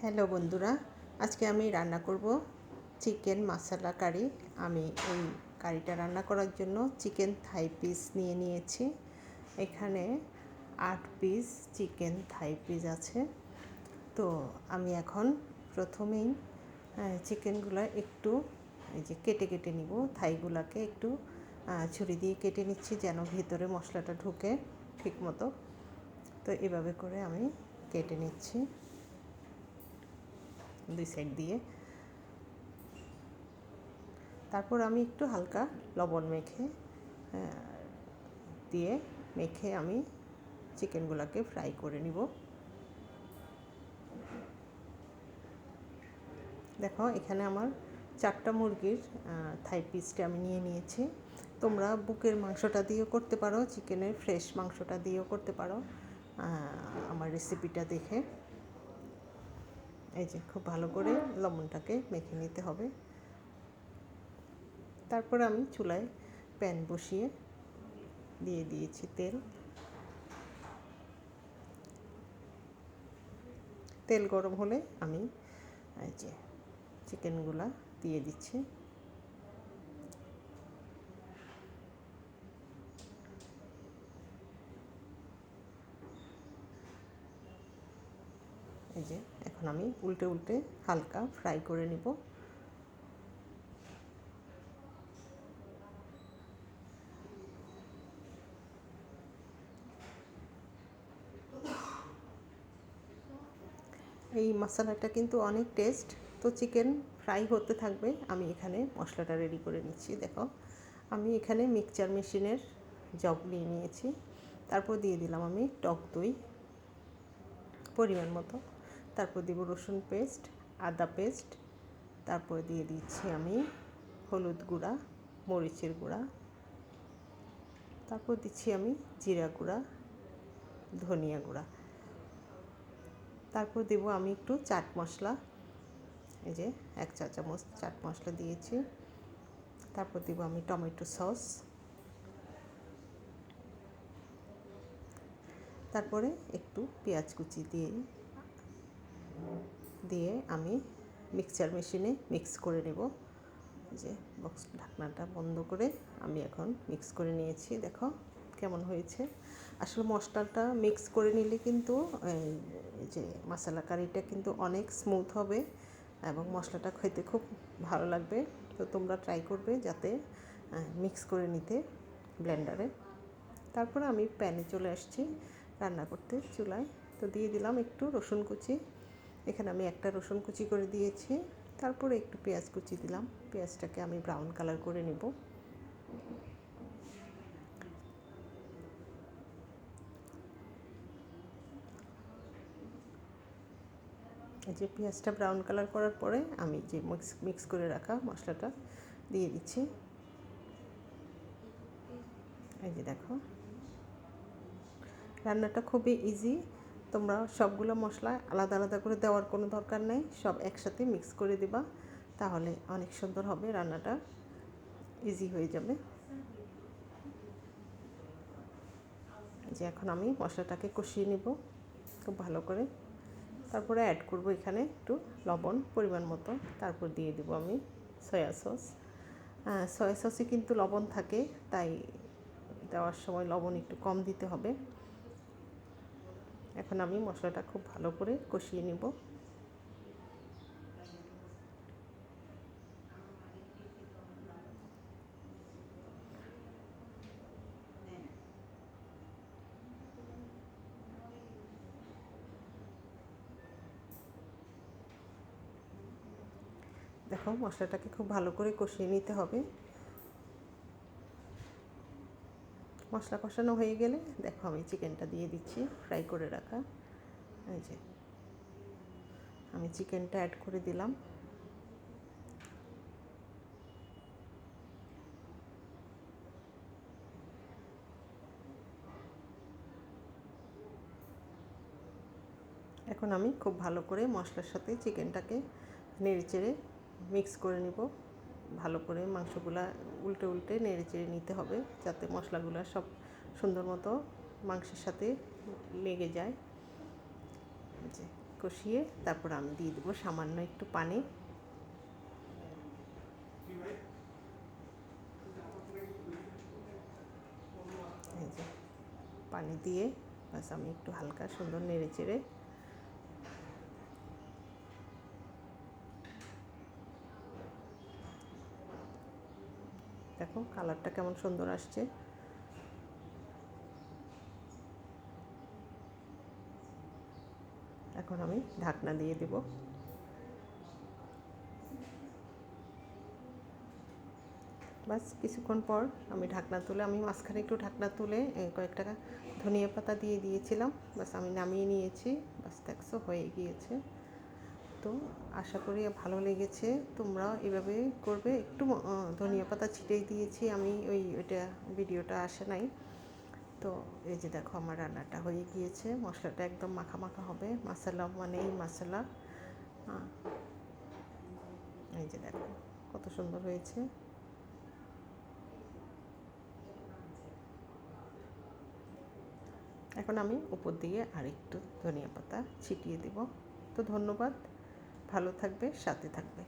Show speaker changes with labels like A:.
A: Hello বন্ধুরা, আজকে আমি রান্না করব চিকেন মশলা কারি। আমি এই কারিটা রান্না করার জন্য চিকেন থাই পিস নিয়ে নিয়েছি। এখানে আট পিস চিকেন থাই পিস আছে। তো আমি এখন প্রথমেই চিকেনগুলো একটু এই যে কেটে কেটে নিব। থাইগুলাকে একটু ছুরি দিয়ে কেটে নিচ্ছি যেন ভিতরে মশলাটা ঢুকে ঠিক মতো তো এভাবে করে আমি কেটে নিচ্ছি। দুই সাইড দিয়ে। তারপর আমি একটু হালকা লবণ মেখে দিয়ে মেখে আমি চিকেনগুলোকে ফ্রাই করে নিব। দেখো, এখানে আমার চারটা মুরগির থাই পিসটা আমি নিয়ে নিয়েছি। তোমরা বুকের মাংসটা দিয়েও করতে পারো, চিকেনের ফ্রেশ মাংসটা দিয়েও করতে পারো আমার রেসিপিটা দেখে। এই যে খুব ভালো করে লবণটাকে মেখে নিতে হবে। তারপর আমি চুলায় প্যান বসিয়ে দিয়ে দিয়েছি তেল। তেল গরম হলে আমি এই যে চিকেনগুলা দিয়ে দিচ্ছি। যে এখন আমি উল্টে উল্টে হালকা ফ্রাই করে নিব। এই মশলাটা কিন্তু অনেক টেস্ট তো চিকেন ফ্রাই হতে থাকবে। আমি এখানে মশলাটা রেডি করে নিচ্ছি, দেখো। আমি এখানে মিক্সচার মেশিনের জগ নিয়ে নিয়েছি। তারপর দিয়ে দিলাম আমি টক দই, পরিমাণ মতো। তারপর দিব রসুন পেস্ট, আদা পেস্ট, তারপর দিয়ে দিচ্ছি আমি হলুদ গুঁড়া, মরিচের গুঁড়া, তারপর দিচ্ছি আমি জিরা গুঁড়া, ধনিয়া গুঁড়া। তারপর দেব আমি একটু চাট মশলা, এই যে এক চা চামচ চাট মশলা দিয়েছি। তারপর দেব আমি টমেটো সস। তারপরে একটু পেঁয়াজ কুচি দিয়ে দিয়ে আমি মিক্সচার মেশিনে মিক্স করে নেব। যে বক্স ঢাকনাটা বন্ধ করে আমি এখন মিক্স করে নিয়েছি। দেখো কেমন হয়েছে। আসলে মশলাটা মিক্স করে নিলে কিন্তু যে মশলা কারিটা কিন্তু অনেক স্মুথ হবে এবং মশলাটা খেতে খুব ভালো লাগবে। তো তোমরা ট্রাই করবে যাতে মিক্স করে নিতে ব্লেন্ডারে তারপরে আমি প্যানে চলে আসছি রান্না করতে চুলায়। তো দিয়ে দিলাম একটু রসুন কুচি। এখানে আমি একটা রসুন কুচি করে দিয়েছি। তারপরে একটু পেঁয়াজ কুচি দিলাম। পেঁয়াজটাকে আমি ব্রাউন কালার করে নেব। যে পেঁয়াজটা ব্রাউন কালার করার পরে আমি যে মিক্স মিক্স করে রাখা মশলাটা দিয়ে দিচ্ছি। এই যে দেখো। রান্নাটা খুবই ইজি তোমরা সবগুলো মশলা আলাদা আলাদা করে দেওয়ার কোনো দরকার নেই, সব একসাথে মিক্স করে দিবা, তাহলে অনেক সুন্দর হবে রান্নাটা ইজি হয়ে যাবে। যে এখন আমি মশলাটাকে কষিয়ে নিব খুব ভালো করে। তারপরে অ্যাড করব এখানে একটু লবণ পরিমাণ মতো, তারপর দিয়ে দেবো আমি সয়া সস সয়া সসে কিন্তু লবণ থাকে, তাই দেওয়ার সময় লবণ একটু কম দিতে হবে। এখন আমি মশলাটা খুব ভালো করে কষিয়ে নিব। দেখো মশলাটাকে খুব ভালো করে কষিয়ে নিতে হবে। মশলা কষানো হয়ে গেলে দেখো আমি চিকেনটা দিয়ে দিচ্ছি ফ্রাই করে রাখা। এই যে, আমি চিকেনটা অ্যাড করে দিলাম। এখন আমি খুব ভালো করে মশলার সাথে চিকেনটাকে নেড়ে চেড়ে মিক্স করে নিব। ভালো করে মাংসগুলা উল্টে উল্টে নেড়ে চেড়ে নিতে হবে যাতে মশলাগুলো সব সুন্দর মতো মাংসের সাথে লেগে যায়। কষিয়ে তারপর আমি দিয়ে দেবো সামান্য একটু পানি। পানি দিয়ে বাস আমি একটু হালকা সুন্দর নেড়ে চেড়ে দেখো, কালারটা কেমন সুন্দর আসছে। এখন আমি ঢাকনা দিয়ে দেব। বাস, কিছুক্ষণ পর আমি ঢাকনা তুলে, আমি মাঝখানে একটু ঢাকনা তুলে কয়েক টাকা ধনিয়া পাতা দিয়ে দিয়েছিলাম। বাস, আমি নামিয়ে নিয়েছি। বাস, দেখছ, হয়ে গিয়েছে। তো আশা করি ভালো লেগেছে। তোমরা এভাবে করবে। একটু ধনিয়া পাতা ছিটেই দিয়েছি আমি, ওই, ওইটা ভিডিওটা আসে নাই। তো এই যে দেখো আমার রান্নাটা হয়ে গিয়েছে। মশলাটা একদম মাখা মাখা হবে। মশলা মানে এই মশলা এই যে দেখো কত সুন্দর হয়েছে। এখন আমি উপর দিয়ে আরেকটু ধনিয়া পাতা ছিটিয়ে দেব। তো ধন্যবাদ। ভালো থাকবে সাথে থাকবে।